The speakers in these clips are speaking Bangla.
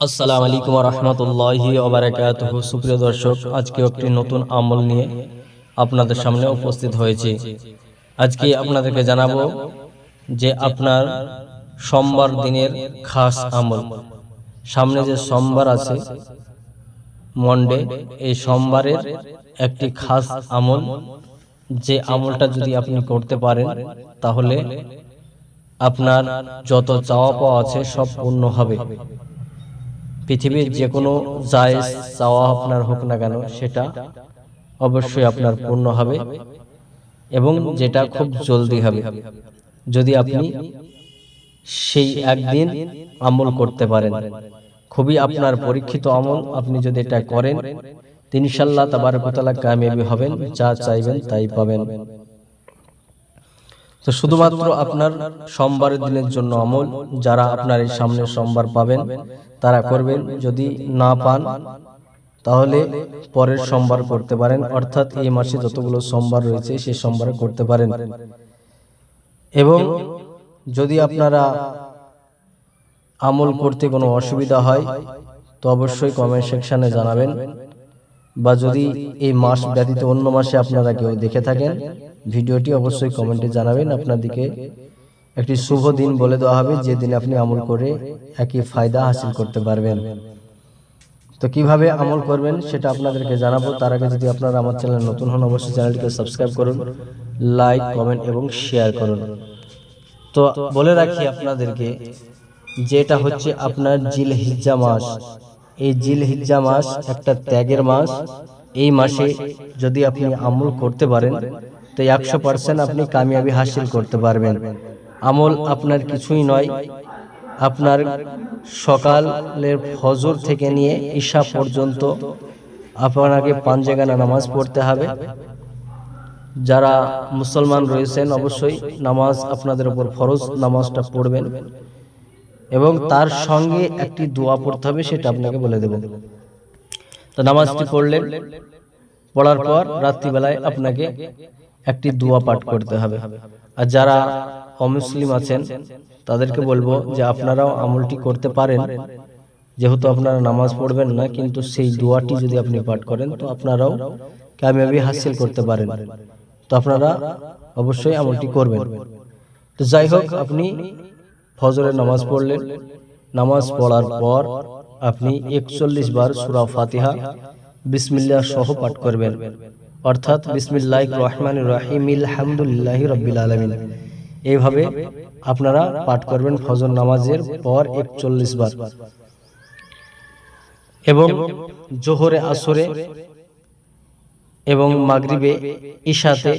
আসসালামু আলাইকুম রহমতুল্লাহি ওবারাকাতুহু। সুপ্রিয় দর্শক আজকে একটি নতুন আমল নিয়ে আপনাদের সামনে উপস্থিত হয়েছি। আজকে আপনাদেরকে জানাব যে আপনার সোমবার দিনের খাস আমল। সামনে যে সোমবার আছে, মন্ডে, এই সোমবারের একটি খাস আমল। যে আমলটা যদি আপনি করতে পারেন, তাহলে আপনার যত চাওয়া পাওয়া আছে সব পূর্ণ হবে। পৃথিবীর যে কোনো জায়েজ চাওয়া আপনার হোক না কেন সেটা অবশ্যই আপনার পূর্ণ হবে এবং যেটা খুব জলদি হবে। যদি আপনি সেই একদিন আমল করতে পারেন। খুবই আপনার পরীক্ষিত আমল আপনি যদি এটা করেন ইনশাল্লাহ তাবারকতলা কামিয়াবি হবেন যা চাইবেন তাই পাবেন। তো শুধুমাত্র আপনার সোমবারের দিনের জন্য আমল যারা আপনার এই সামনের সোমবার পাবেন, তারা করবেন। যদি না পান, তাহলে পরের সোমবার করতে পারেন। অর্থাৎ এই মাসে যতগুলো সোমবার রয়েছে, সেই সোমবারে করতে পারেন। এবং যদি আপনারা আমল করতে কোনো অসুবিধা হয়, তো অবশ্যই কমেন্ট সেকশনে জানাবেন। বা যদি এই মাস ব্যতীত অন্য মাসে আপনারা কেউ দেখে থাকেন ভিডিওটি অবশ্যই কমেন্টে জানাবেন। আপনাদেরকে একটি শুভ দিন বলে দেওয়া হবে যে দিনে আপনি আমল করে একই ফায়দা হাসিল করতে পারবেন। তো কীভাবে আমল করবেন সেটা আপনাদেরকে জানাব। তার আগে যদি আপনারা আমার চ্যানেল নতুন হন অবশ্যই চ্যানেলটিকে সাবস্ক্রাইব করুন লাইক কমেন্ট এবং শেয়ার করুন। তো বলে রাখি আপনাদেরকে যেটা হচ্ছে আপনার জিল হিজ্জা মাস। এই জিল হিজ্জা মাস একটা ত্যাগের মাস। এই মাসে যদি আপনি আমল করতে পারেন তো একশো পার্সেন্ট আপনি কামিয়াবি হাসিল করতে পারবেন। আমল আপনার কিছুই নয়। আপনার সকালের ফজর থেকে নিয়ে ঈশা পর্যন্ত আপনাকে পাঞ্জেগানা নামাজ পড়তে হবে। যারা মুসলমান রয়েছেন অবশ্যই নামাজ আপনাদের উপর ফরজ নামাজটা পড়বেন। এবং তার সঙ্গে একটি দোয়া পড়তে হবে, সেটা আপনাকে বলে দেব। তো নামাজটি পড়লেন। পড়ার পর রাত্রিবেলায় আপনাকে একটি দোয়া পাঠ করতে হবে। আর যারা অমুসলিম আছেন তাদেরকে বলব যে আপনারাও আমলটি করতে পারেন। যেহেতু আপনারা নামাজ পড়বেন না কিন্তু সেই দোয়াটি যদি আপনি পাঠ করেন তো আপনারাও কামিয়াবি হাসিল করতে পারেন। তো আপনারা অবশ্যই আমলটি করবেন। তো যাই হোক আপনি ফজরের নামাজ পড়লেন। নামাজ পড়ার পর আপনি একচল্লিশ বার সুরা ফাতিহা বিসমিল্লা সহ পাঠ করবেন। অর্থাৎ বিসমিল্লাহ রহমান রাহিম আলহামদুলিল্লাহ রবিল আলমিন। এইভাবে আপনারা পাঠ করবেন ফজর নামাজের পর একচল্লিশ বার। এবং জোহরে আসরে এবং মাগরিবে ঈশাতে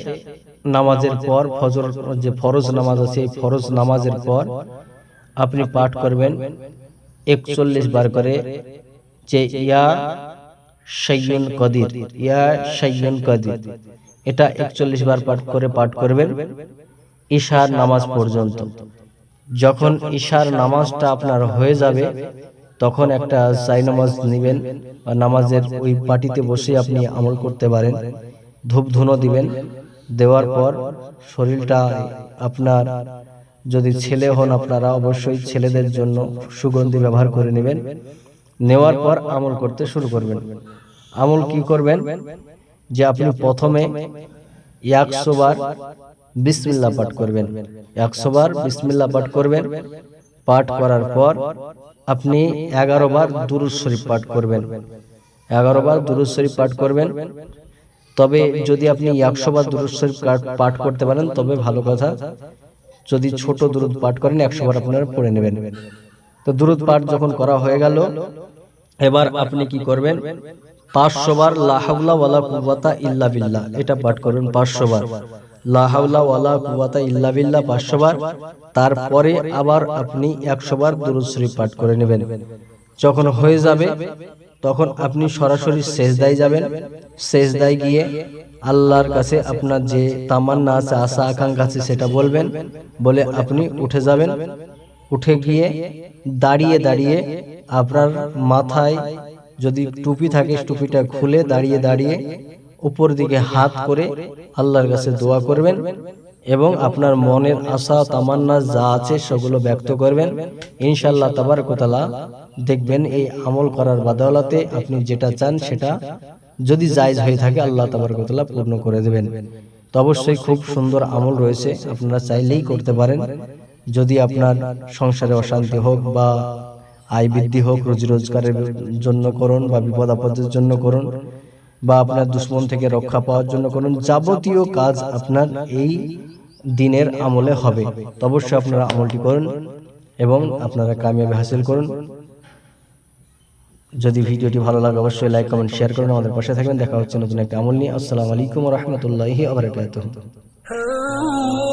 নামাজের পর ফজর যে ফরজ নামাজ আছে এই ফরজ নামাজের পর আপনি পাঠ করবেন একচল্লিশ বার করে যে ইয়া সৈয়ন কদির। ইয়া সৈয়ন কদির। এটা একচল্লিশ বার পাঠ করে পাঠ করবেন। ঈশার নামাজ পর্যন্ত। যখন ঈশার নামাজটা আপনার হয়ে যাবে, তখন একটা সাই নামাজ নেবেন বা নামাজের ওই পাটিতে বসে আপনি আমল করতে পারেন। ধূপ ধুনো দিবেন। দেওয়ার পর শরীরটা আপনার, যদি ছেলে হন আপনারা অবশ্যই ছেলেদের জন্য সুগন্ধি ব্যবহার করে নেবেন। নেওয়ার পর আমল করতে শুরু করবেন। আমল কি করবেন? যে আপনি প্রথমে একশো বার বিসমিল্লা পাঠ করবেন। একশো বার বিসমিল্লা পাঠ করবেন। পাঠ করার পর আপনি এগারো বার দুরুজ শরীফ পাঠ করবেন। এগারো বার দুরুজ শরীফ পাঠ করবেন। তবে যদি আপনি একশো বার শরীফ পাঠ করতে পারেন, তবে ভালো কথা, যদি ছোট দুরুদ পাঠ করেন, একশো বার আপনারা পড়ে নেবেন। তো দুরুদ পাঠ যখন করা হয়ে গেল, এবার আপনি কি করবেন? পাঁচশো বার লাহাউলা ওয়ালা কুয়াতা ইল্লা বিল্লাহ। এটা পাঠ করবেন পাঁচশো বার লাহাউলা ওয়ালা কুয়াতা ইল্লা বিল্লাহ পাঁচশো তারপরে আবার আপনি একশো বার পাঠ করে নেবেন। যখন হয়ে যাবে, তখন আপনি সরাসরি সেজদায় যাবেন। সেজদায় গিয়ে আল্লাহর কাছে আপনার যে তামান্না আছে, আশা, আকাঙ্ক্ষা আছে, সেটা বলবেন। বলে আপনি উঠে যাবেন। উঠে গিয়ে দাঁড়িয়ে দাঁড়িয়ে আপনার মাথায় যদি টুপি থাকে, টুপিটা খুলে দাঁড়িয়ে দাঁড়িয়ে উপর দিকে হাত করে আল্লাহর কাছে দোয়া করবেন এবং আপনার মনের আশা, তামান্না যা আছে সেগুলো ব্যক্ত করবেন। ইনশাল্লাহ তাবারকতালা দেখবেন এই আমল করার বাদাওলাতে আপনি যেটা চান সেটা যদি জায়জ হয়ে থাকে, আল্লাহ তাবারকতালা পূর্ণ করে দেবেন। তো অবশ্যই খুব সুন্দর আমল রয়েছে, আপনারা চাইলেই করতে পারেন। যদি আপনার সংসারে অশান্তি হোক বা আয় বৃদ্ধি হোক রোজি রোজগারের জন্য করুন বা বিপদ আপদের জন্য করুন বা আপনার দুশ্মন থেকে রক্ষা পাওয়ার জন্য করুন, যাবতীয় কাজ আপনার এই দিনের আমলে হবে। অবশ্যই আপনারা আমলটি করুন এবং আপনারা কামিয়াবি হাসিল করুন। যদি ভিডিওটি ভালো লাগে, অবশ্যই লাইক, কমেন্ট, শেয়ার করুন। আমাদের পাশে থাকবেন। দেখা হচ্ছে নতুন একটা আমল নিয়ে। আসসালামু আলাইকুম রহমতুল্লাহি Ah